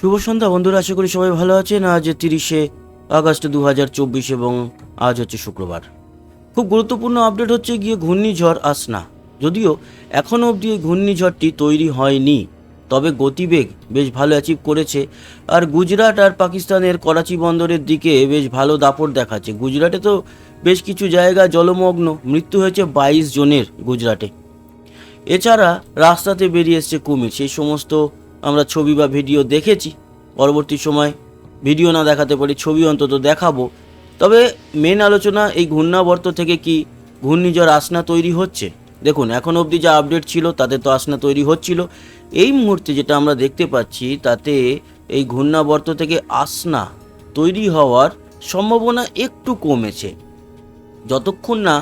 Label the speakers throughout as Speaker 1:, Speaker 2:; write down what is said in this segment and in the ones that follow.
Speaker 1: শুভ সন্ধ্যা, বন্ধুরা, আশা করি সবাই ভালো আছেন। আজ তিরিশে আগস্ট দু হাজার চব্বিশ এবং আজ হচ্ছে শুক্রবার। খুব গুরুত্বপূর্ণ আপডেট হচ্ছে গিয়ে ঘূর্ণিঝড় আসনা। যদিও এখনও অবধি এই ঘূর্ণিঝড়টি তৈরি হয়নি, তবে গতিবেগ বেশ ভালো অ্যাচিভ করেছে। আর গুজরাট আর পাকিস্তানের করাচি বন্দরের দিকে বেশ ভালো দাপট দেখাচ্ছে। গুজরাটে তো বেশ কিছু জায়গা জলমগ্ন, মৃত্যু হয়েছে বাইশ জনের গুজরাটে। এছাড়া রাস্তাতে বেরিয়ে এসছে কুমির। সেই সমস্ত আমরা ছবি বা ভিডিও দেখেছি। পরবর্তী সময় ভিডিও না দেখাতে পারি, ছবি অন্তত দেখাবো। তবে মেন আলোচনা এই ঘূর্ণাবর্ত থেকে কি ঘূর্ণিঝড় আসনা তৈরি হচ্ছে? দেখুন, এখন অবধি যা আপডেট ছিল, তাতে তো আসনা তৈরি হচ্ছিল। এই মুহূর্তে যেটা আমরা দেখতে পাচ্ছি, তাতে এই ঘূর্ণাবর্ত থেকে আসনা তৈরি হওয়ার সম্ভাবনা একটু কমেছে। যতক্ষণ না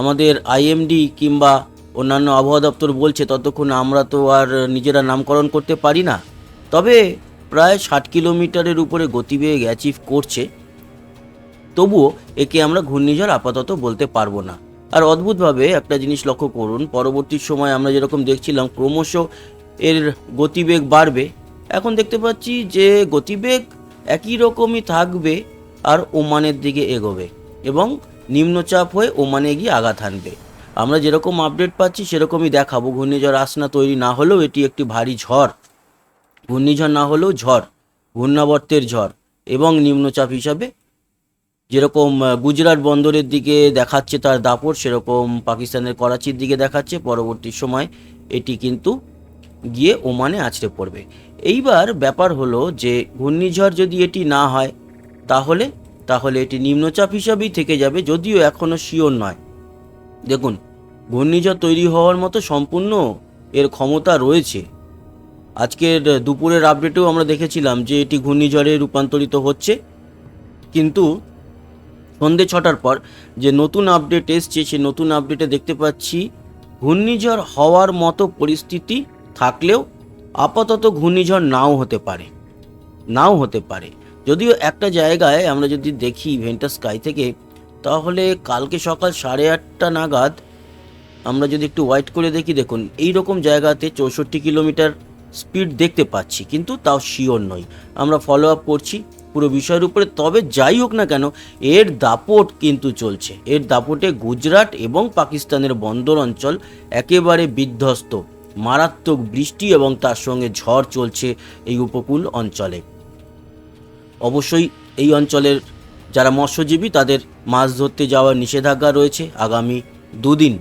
Speaker 1: আমাদের আইএমডি কিংবা অন্যান্য আবহাওয়া দপ্তর বলছে, ততক্ষণ আমরা তো আর নিজেরা নামকরণ করতে পারি না। তবে প্রায় ষাট কিলোমিটারের উপরে গতিবেগ অ্যাচিভ করছে। তবুও একে আমরা ঘূর্ণিঝড় আপাতত বলতে পারব না। আর অদ্ভুতভাবে একটা জিনিস লক্ষ্য করুন, পরবর্তী সময় আমরা যেরকম দেখছিলাম, ক্রমশ এর গতিবেগ বাড়বে। এখন দেখতে পাচ্ছি যে গতিবেগ একই রকমই থাকবে আর ওমানের দিকে এগোবে এবং নিম্নচাপ হয়ে ওমানে গিয়ে আঘাত হানবে। আমরা যেরকম আপডেট পাচ্ছি, সেরকমই দেখাবো। ঘূর্ণিঝড় আসনা তৈরি না হলেও এটি একটি ভারী ঝড়। ঘূর্ণিঝড় না হলেও ঝড়, ঘূর্ণাবর্তের ঝড় এবং নিম্নচাপ হিসাবে। যেরকম গুজরাট বন্দরের দিকে দেখাচ্ছে তার দাপট, সেরকম পাকিস্তানের করাচির দিকে দেখাচ্ছে। পরবর্তী সময় এটি কিন্তু গিয়ে ওমানে আছড়ে পড়বে। এইবার ব্যাপার হলো যে, ঘূর্ণিঝড় যদি এটি না হয়, তাহলে তাহলে এটি নিম্নচাপ হিসাবেই থেকে যাবে, যদিও এখনও শিওর নয়। দেখুন ঘূর্ণিঝড় তৈরি হওয়ার মতো সম্পূর্ণ এর ক্ষমতা রয়েছে। আজকের দুপুরের আপডেটেও আমরা দেখেছিলাম যে এটি ঘূর্ণিঝড়ে রূপান্তরিত হচ্ছে। কিন্তু সন্ধে ছটার পর যে নতুন আপডেট এসছে, সেই নতুন আপডেটে দেখতে পাচ্ছি ঘূর্ণিঝড় হওয়ার মতো পরিস্থিতি থাকলেও আপাতত ঘূর্ণিঝড় নাও হতে পারে, নাও হতে পারে। যদিও একটা জায়গায় আমরা যদি দেখি ভেন্টাস স্কাই থেকে, তাহলে কালকে সকাল সাড়ে আটটা নাগাদ আমরা যদি একটু ওয়াইট করে দেখি, দেখুন এই রকম জায়গাতে চৌষট্টি কিলোমিটার স্পিড দেখতে পাচ্ছি, কিন্তু তাও শিওর নই আমরা ফলো আপ করছি পুরো বিষয়ের উপরে, তবে যাই হোক না কেন, এর দাপট কিন্তু চলছে। এর দাপটে গুজরাট এবং পাকিস্তানের বন্দর অঞ্চল একেবারে বিধ্বস্ত। মারাত্মক বৃষ্টি এবং তার সঙ্গে ঝড় চলছে এই উপকূল অঞ্চলে। অবশ্যই এই অঞ্চলের যারা মৎস্যজীবী, তাদের মাছ ধরতে যাওয়ার নিষেধাজ্ঞা রয়েছে। আগামী দুদিন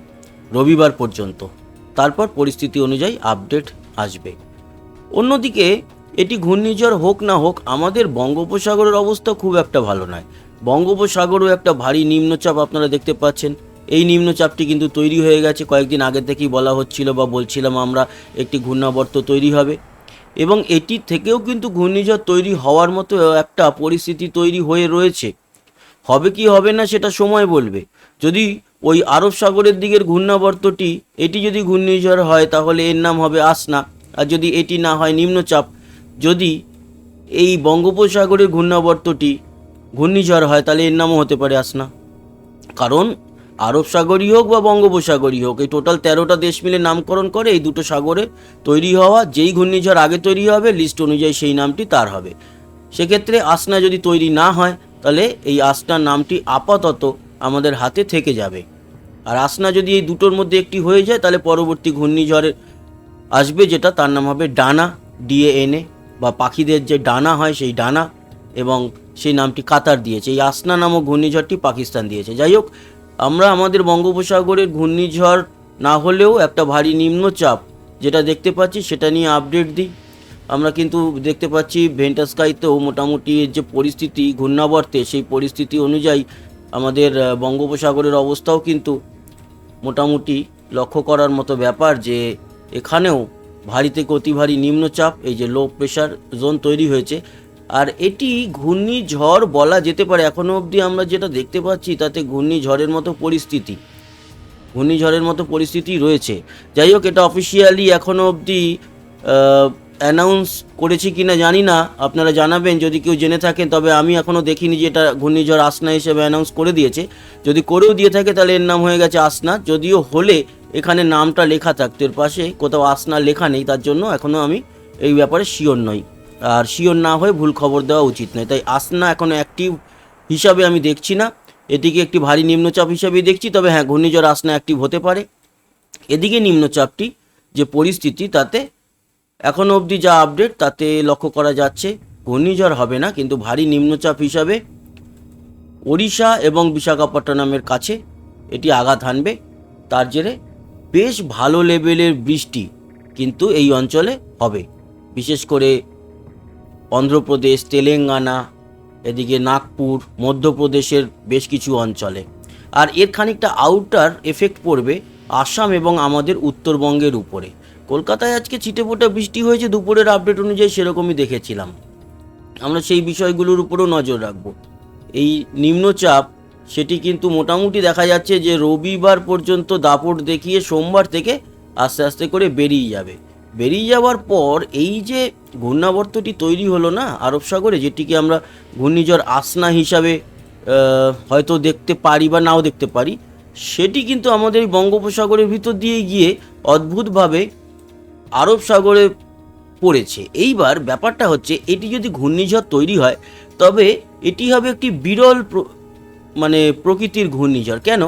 Speaker 1: রবিবার পর্যন্ত। তারপর পরিস্থিতি অনুযায়ী আপডেট আসবে। অন্যদিকে, এটি ঘূর্ণিঝড় হোক না হোক, আমাদের বঙ্গোপসাগরের অবস্থা খুব একটা ভালো নয়। বঙ্গোপসাগরও একটা ভারী নিম্নচাপ আপনারা দেখতে পাচ্ছেন। এই নিম্নচাপটি কিন্তু তৈরি হয়ে গেছে, কয়েকদিন আগে থেকেই বলা হচ্ছিল বা বলছিলাম আমরা একটি ঘূর্ণাবর্ত তৈরি হবে। এবং এটি থেকেও কিন্তু ঘূর্ণিঝড় তৈরি হওয়ার মতো একটা পরিস্থিতি তৈরি হয়ে রয়েছে। হবে কি হবে না সেটা সময় বলবে। যদি ওই আরব সাগরের দিকের ঘূর্ণাবর্তটি, এটি যদি ঘূর্ণিঝড় হয়, তাহলে এর নাম হবে আসনা। আর যদি এটি না হয়, নিম্নচাপ। যদি এই বঙ্গোপসাগরের ঘূর্ণাবর্তটি ঘূর্ণিঝড় হয়, তাহলে এর নামও হতে পারে আসনা। কারণ, আরব সাগরই হোক বা বঙ্গোপসাগরই হোক, এই টোটাল তেরোটা দেশ মিলে নামকরণ করে, এই দুটো সাগরে তৈরি হওয়া, যেই ঘূর্ণিঝড় আগে তৈরি হবে, লিস্ট অনুযায়ী সেই নামটি তার হবে। সেক্ষেত্রে আসনা যদি তৈরি না হয়, তাহলে এই আসনার নামটি আপাতত আমাদের হাতে থেকে যাবে। আর আসনা যদি এই দুটোর মধ্যে একটি হয়ে যায়, তাহলে পরবর্তী ঘূর্ণিঝড়ের আসবে যেটা, তার নাম হবে ডানা ডিএএনএ বা পাখিদের যে ডানা হয় সেই ডানা, এবং সেই নামটি কাতার দিয়েছে। এই আসনা নামক ঘূর্ণিঝড়টি পাকিস্তান দিয়েছে। যাই হোক, আমরা আমাদের বঙ্গোপসাগরের ঘূর্ণিঝড় না হলেও একটা ভারী নিম্নচাপ যেটা দেখতে পাচ্ছি, সেটা নিয়ে আপডেট দিই। আমরা কিন্তু দেখতে পাচ্ছি ভেন্টাস্কাইতেও মোটামুটি যে পরিস্থিতি, ঘূর্ণাবর্তে সেই পরিস্থিতি অনুযায়ী আমাদের বঙ্গোপসাগরের অবস্থাও কিন্তু মোটামুটি লক্ষ্য করার মতো ব্যাপার যে এখানেও ভারী থেকে অতি ভারী নিম্নচাপ, এই যে লো প্রেশার জোন তৈরি হয়েছে। আর এটি ঘূর্ণিঝড় বলা যেতে পারে এখনও অবধি আমরা যেটা দেখতে পাচ্ছি তাতে ঘূর্ণিঝড়ের মতো পরিস্থিতি, ঘূর্ণিঝড়ের মতো পরিস্থিতি রয়েছে। যাই হোক, এটা অফিসিয়ালি এখনও অবধি অ্যানাউন্স করেছি কি না জানি না। আপনারা জানাবেন, যদি কেউ জেনে থাকেন, তবে আমি এখনও দেখিনি যে এটা ঘূর্ণিঝড় আসনা হিসেবে অ্যানাউন্স করে দিয়েছে। যদি করেও দিয়ে থাকে, তাহলে এর নাম হয়ে গেছে আসনা। যদিও হলে এখানে নামটা লেখা থাকতো, এর পাশে কোথাও আসনা লেখা নেই, তার জন্য এখনও আমি এই ব্যাপারে শিওর নই। আর শিওর না হয়ে ভুল খবর দেওয়া উচিত নয়। তাই আসনা এখনও অ্যাক্টিভ হিসাবে আমি দেখছি না। এটিকে একটি ভারী নিম্নচাপ হিসাবেই দেখছি, তবে হ্যাঁ ঘূর্ণিঝড় আসনা অ্যাক্টিভ হতে পারে। এদিকে নিম্নচাপটি যে পরিস্থিতি, তাতে এখনও অবধি যা আপডেট তাতে লক্ষ্য করা যাচ্ছে, ঘূর্ণিঝড় হবে না, কিন্তু ভারী নিম্নচাপ হিসাবে ওড়িশা এবং বিশাখাপট্টনমের কাছে এটি আঘাত হানবে। তার জেরে বেশ ভালো লেভেলের বৃষ্টি কিন্তু এই অঞ্চলে হবে। বিশেষ করে অন্ধ্রপ্রদেশ, তেলেঙ্গানা, এদিকে নাগপুর, মধ্যপ্রদেশের বেশ কিছু অঞ্চলে। আর এর খানিকটা আউটার এফেক্ট পড়বে আসাম এবং আমাদের উত্তরবঙ্গের উপরে। কলকাতায় আজকে ছিটেফোঁটা বৃষ্টি হয়েছে, দুপুরের আপডেট অনুযায়ী সেরকমই দেখেছিলাম। আমরা সেই বিষয়গুলোর উপরও নজর রাখব। এই নিম্নচাপ, সেটি কিন্তু মোটামুটি দেখা যাচ্ছে যে রবিবার পর্যন্ত দাপট দেখিয়ে সোমবার থেকে আস্তে আস্তে করে বেরিয়ে যাবে। বেরিয়ে যাওয়ার পর এই যে ঘূর্ণাবর্তটি তৈরি হলো না, আরব সাগরে, যেটিকে আমরা ঘূর্ণিঝড় আসনা হিসাবে হয়তো দেখতে পারি বা নাও দেখতে পারি, সেটি কিন্তু আমাদের বঙ্গোপসাগরের ভিতর দিয়ে গিয়ে অদ্ভুতভাবে আরব সাগরে পড়েছে। এইবার ব্যাপারটা হচ্ছে, এটি যদি ঘূর্ণিঝড় তৈরি হয়, তবে এটি হবে একটি বিরল মানে প্রকৃতির ঘূর্ণিঝড়। কেন?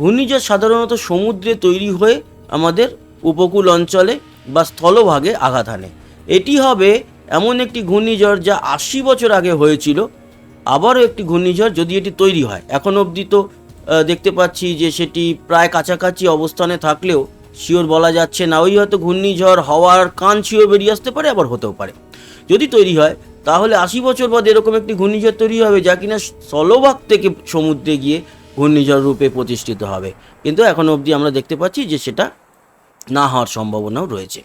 Speaker 1: ঘূর্ণিঝড় সাধারণত সমুদ্রে তৈরি হয়ে আমাদের উপকূল অঞ্চলে বা স্থলভাগে আঘাত হানে। এটি হবে এমন একটি ঘূর্ণিঝড় যা আশি বছর আগে হয়েছিল, আবারও একটি ঘূর্ণিঝড় যদি এটি তৈরি হয়। এখন অবধি তো দেখতে পাচ্ছি যে সেটি প্রায় কাছাকাছি অবস্থানে থাকলেও শিওর বলা যাচ্ছে না। ওই হয়তো ঘূর্ণিঝড়, হওয়ার কান শিওর বেরিয়ে আসতে পারে, আবার হতেও পারে। যদি তৈরি হয়, তাহলে আশি বছর বাদে এরকম একটি ঘূর্ণিঝড় তৈরি হবে যা কিনা স্থলভাগ থেকে সমুদ্রে গিয়ে ঘূর্ণিঝড় রূপে প্রতিষ্ঠিত হবে। কিন্তু এখন অবধি আমরা দেখতে পাচ্ছি যে সেটা না হওয়ার সম্ভাবনাও রয়েছে।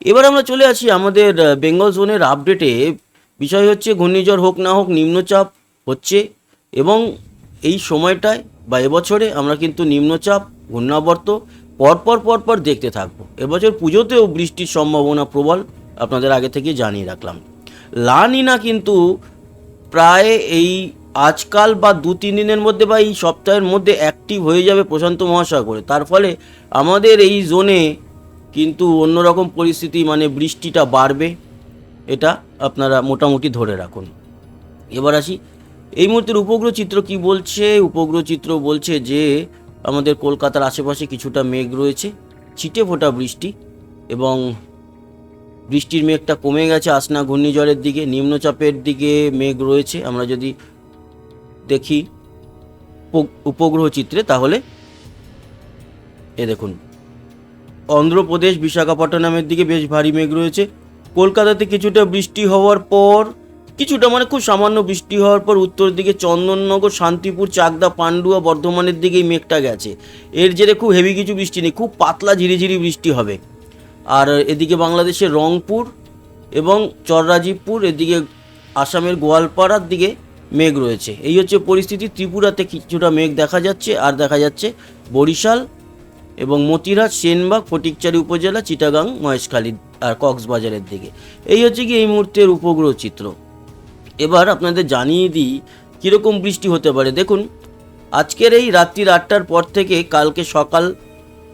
Speaker 1: এবার আমরা চলে আসি আমাদের বেঙ্গল জোনের আপডেটে। বিষয় হচ্ছে, ঘূর্ণিঝড় হোক না হোক নিম্নচাপ হচ্ছে এবং এই সময়টায় বা এবছরে আমরা কিন্তু নিম্নচাপ, ঘূর্ণাবর্ত পরপর পরপর দেখতে থাকব। এবছর পুজোতেও বৃষ্টির সম্ভাবনা প্রবল, আপনাদের আগে থেকে জানিয়ে রাখলাম। লানিনা কিন্তু প্রায় এই আজকাল বা দু তিন দিনের মধ্যে বা এই সপ্তাহের মধ্যে অ্যাক্টিভ হয়ে যাবে প্রশান্ত মহাসাগরে। তার ফলে আমাদের এই জোনে কিন্তু অন্যরকম পরিস্থিতি মানে বৃষ্টিটা বাড়বে, এটা আপনারা মোটামুটি ধরে রাখুন। এবার আসি, এই মুহূর্তের উপগ্রহ চিত্র কি বলছে? উপগ্রহ চিত্র বলছে যে আমাদের কলকাতার আশেপাশে কিছুটা মেঘ রয়েছে, ছিটে ফোটা বৃষ্টি এবং বৃষ্টির মেঘটা কমে গেছে আসনা ঘূর্ণিঝড়ের দিকে, নিম্নচাপের দিকে মেঘ রয়েছে। আমরা যদি দেখি উপ- উপগ্রহ চিত্রে, তাহলে এ দেখুন, অন্ধ্রপ্রদেশ, বিশাখাপট্টনমের দিকে বেশ ভারী মেঘ রয়েছে। কলকাতাতে কিছুটা বৃষ্টি হওয়ার পর কিছুটা মানে খুব সামান্য বৃষ্টি হওয়ার পর উত্তর দিকে চন্দননগর, শান্তিপুর, চাকদা, পান্ডুয়া, বর্ধমানের দিকে এই মেঘটা গেছে। এর জেরে খুব হেভি কিছু বৃষ্টি নেই, খুব পাতলা ঝিরিঝিরি বৃষ্টি হবে। আর এদিকে বাংলাদেশের রংপুর এবং চররাজীবপুর, এদিকে আসামের গোয়ালপাড়ার দিকে মেঘ রয়েছে। এই হচ্ছে পরিস্থিতি, ত্রিপুরাতে কিছুটা মেঘ দেখা যাচ্ছে, আর দেখা যাচ্ছে বরিশাল এবং মতিরাজ সেনবাগ, ফটিকচারি উপজেলা, চিটাগাং, মহেশখালী আর কক্সবাজারের দিকে। এই হচ্ছে কি এই মুহূর্তের উপগ্রহ চিত্র। এবার আপনাদের জানিয়ে দিই কীরকম বৃষ্টি হতে পারে। দেখুন, আজকের এই রাত্রির আটটার পর থেকে কালকে সকাল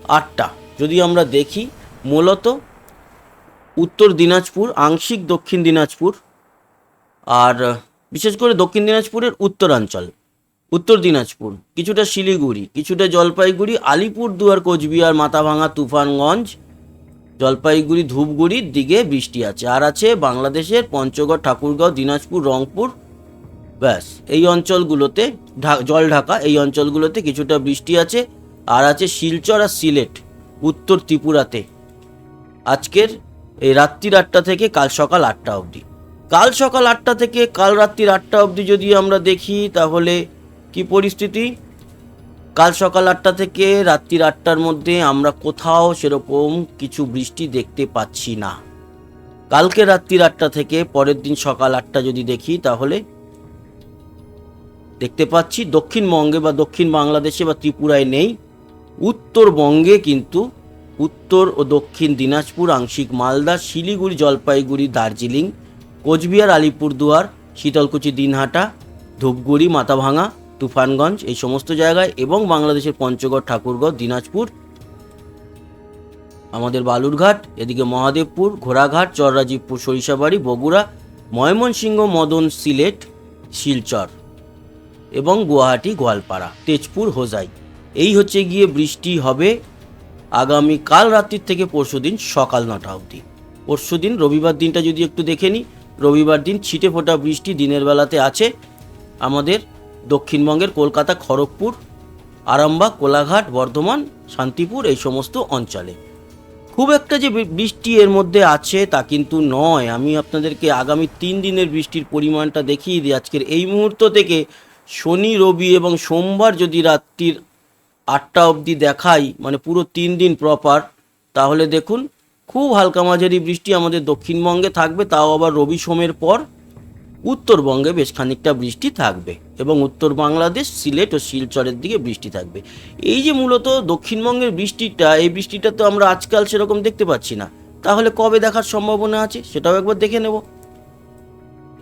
Speaker 1: আটটা, যদি আমরা দেখি, মূলত উত্তর দিনাজপুর, আংশিক দক্ষিণ দিনাজপুর, আর বিশেষ করে দক্ষিণ দিনাজপুরের উত্তরাঞ্চল, উত্তর দিনাজপুর, কিছুটা শিলিগুড়ি, কিছুটা জলপাইগুড়ি আলিপুর দুয়ার কোচবিহার মাথাভাঙা তুফানগঞ্জ জলপাইগুড়ি ধূপগুড়ির দিকে বৃষ্টি আছে। আর আছে বাংলাদেশের পঞ্চগড়, ঠাকুরগাঁও, দিনাজপুর, রংপুর। ব্যাস, এই অঞ্চলগুলোতে জল ঢাকা, এই অঞ্চলগুলোতে কিছুটা বৃষ্টি আছে। আর আছে শিলচর আর সিলেট, উত্তর ত্রিপুরাতে। আজকের এই রাত্রির আটটা থেকে কাল সকাল আটটা অবধি। কাল সকাল আটটা থেকে কাল রাত্রির আটটা অবধি যদি আমরা দেখি, তাহলে কি পরিস্থিতি? কাল সকাল আটটা থেকে রাত্রির আটটার মধ্যে আমরা কোথাও সেরকম কিছু বৃষ্টি দেখতে পাচ্ছি না। কালকে রাত্রির আটটা থেকে পরের দিন সকাল আটটা যদি দেখি তাহলে দেখতে পাচ্ছি দক্ষিণবঙ্গে বা দক্ষিণ বাংলাদেশে বা ত্রিপুরায় নেই। উত্তরবঙ্গে কিন্তু উত্তর ও দক্ষিণ দিনাজপুর, আংশিক মালদা, শিলিগুড়ি, জলপাইগুড়ি, দার্জিলিং, কোচবিহার, আলিপুরদুয়ার, শীতলকুচি, দিনহাটা, ধূপগুড়ি মাথাভাঙা তুফানগঞ্জ, এই সমস্ত জায়গায়, এবং বাংলাদেশের পঞ্চগড়, ঠাকুরগড়, দিনাজপুর, আমাদের বালুরঘাট, এদিকে মহাদেবপুর, ঘোড়াঘাট, চররাজীবপুর, সরিষাবাড়ি, বগুড়া, ময়মনসিংহ, মদন সিলেট, শিলচর, এবং গুয়াহাটি, গোয়ালপাড়া, তেজপুর, হোজাই। এই হচ্ছে গিয়ে বৃষ্টি হবে আগামী কাল রাত্রির থেকে পরশুদিন সকাল নটা অবধি। পরশুদিন রবিবার দিনটা যদি একটু দেখে নিই রবিবার দিন ছিটে ফোটা বৃষ্টি দিনের বেলাতে আছে। আমাদের দক্ষিণবঙ্গের কলকাতা, খড়গপুর, আরামবাগ, কোলাঘাট, বর্ধমান, শান্তিপুর, এই সমস্ত অঞ্চলে। খুব একটা যে বৃষ্টি এর মধ্যে আছে তা কিন্তু নয়। আমি আপনাদেরকে আগামী তিন দিনের বৃষ্টির পরিমাণটা দেখিয়ে দিই। আজকের এই মুহূর্ত থেকে শনি, রবি এবং সোমবার যদি রাত্রির আটটা অবধি দেখাই মানে পুরো তিন দিন প্রপার তাহলে দেখুন খুব হালকা মাঝারি বৃষ্টি আমাদের দক্ষিণবঙ্গে থাকবে। তাও আবার রবি, সোমের পর উত্তরবঙ্গে বেশ খানিকটা বৃষ্টি থাকবে এবং উত্তর বাংলাদেশ, সিলেট ও শিলচরের দিকে বৃষ্টি থাকবে। এই যে মূলত দক্ষিণবঙ্গের বৃষ্টিটা, এই বৃষ্টিটা তো আমরা আজকাল সেরকম দেখতে পাচ্ছি না। তাহলে কবে দেখার সম্ভাবনা আছে সেটাও একবার দেখে নেব।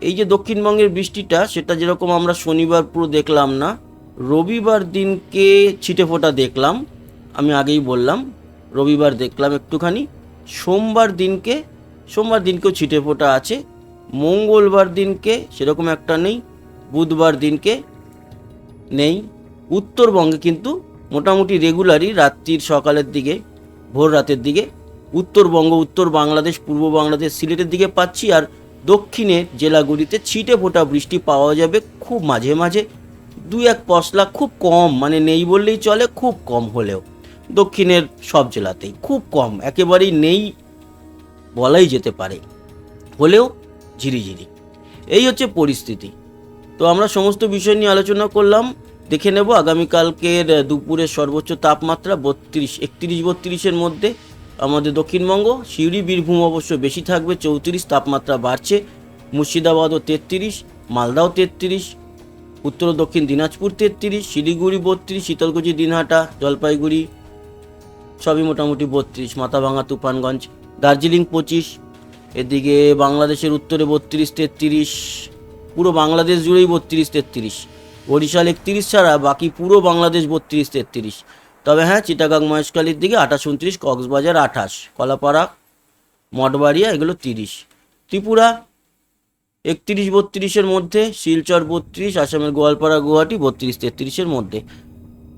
Speaker 1: এই যে দক্ষিণবঙ্গের বৃষ্টিটা, সেটা যেরকম আমরা শনিবার পুরো দেখলাম না, রবিবার দিনকে ছিটে ফোটা দেখলাম, আমি আগেই বললাম, রবিবার দেখলাম একটুখানি, সোমবার দিনকে, সোমবার দিনকেও ছিটে ফোটা আছে মঙ্গলবার দিনকে সেরকম একটা নেই, বুধবার দিনকে নেই, উত্তরবঙ্গে কিন্তু মোটামুটি রেগুলারই রাত্রির সকালের দিকে, ভোর রাতের দিকে উত্তরবঙ্গ, উত্তর বাংলাদেশ, পূর্ব বাংলাদেশ, সিলেটের দিকে পাচ্ছি আর দক্ষিণের জেলাগুলিতে ছিটে ফোটা বৃষ্টি পাওয়া যাবে খুব মাঝে মাঝে। দুই এক পশলা খুব কম মানে নেই বললেই চলে, খুব কম হলেও। দক্ষিণের সব জেলাতেই খুব কম, একেবারেই নেই বলাই যেতে পারে। হলেও ঝিরিঝিরি। এই হচ্ছে পরিস্থিতি। তো আমরা সমস্ত বিষয় নিয়ে আলোচনা করলাম। দেখে নেব আগামীকালকের দুপুরের সর্বোচ্চ তাপমাত্রা বত্রিশ, একত্রিশ বত্রিশের মধ্যে আমাদের দক্ষিণবঙ্গ, সিউড়ি, বীরভূম অবশ্য বেশি থাকবে, চৌত্রিশ, তাপমাত্রা বাড়ছে। মুর্শিদাবাদও তেত্রিশ, মালদাও তেত্রিশ, উত্তর দক্ষিণ দিনাজপুর তেত্রিশ, শিলিগুড়ি বত্রিশ, শীতলকুচি, দিনহাটা, জলপাইগুড়ি সবই মোটামুটি বত্রিশ মাথাভাঙা তুফানগঞ্জ, দার্জিলিং পঁচিশ এদিকে বাংলাদেশের উত্তরে বত্রিশ, তেত্রিশ, পুরো বাংলাদেশ জুড়েই বত্রিশ, তেত্রিশ। বরিশাল একত্রিশ ছাড়া বাকি পুরো বাংলাদেশ বত্রিশ, তেত্রিশ। তবে হ্যাঁ চিটাগাং মহেশখালীর দিকে আঠাশ, উনত্রিশ, কক্সবাজার আঠাশ, কলাপাড়া, মঠবাড়িয়া এগুলো তিরিশ। ত্রিপুরা একত্রিশ, বত্রিশের মধ্যে, শিলচর বত্রিশ, আসামের গোয়ালপাড়া, গুয়াহাটি বত্রিশ, তেত্রিশের মধ্যে।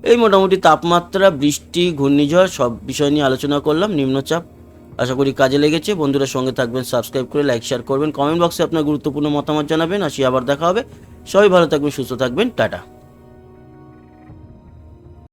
Speaker 1: এই মোটামুটি তাপমাত্রা, বৃষ্টি, ঘূর্ণিঝড় সব বিষয় নিয়ে আলোচনা করলাম, নিম্নচাপ। আশা করি কাজে লেগেছে। বন্ধুরা সঙ্গে থাকবেন সাবস্ক্রাইব করে লাইক শেয়ার করবেন। কমেন্ট বক্সে আপনার গুরুত্বপূর্ণ মতামত জানাবেন, আসি আবার দেখা হবে। সবাই ভালো থাকবেন, সুস্থ থাকবেন। টাটা।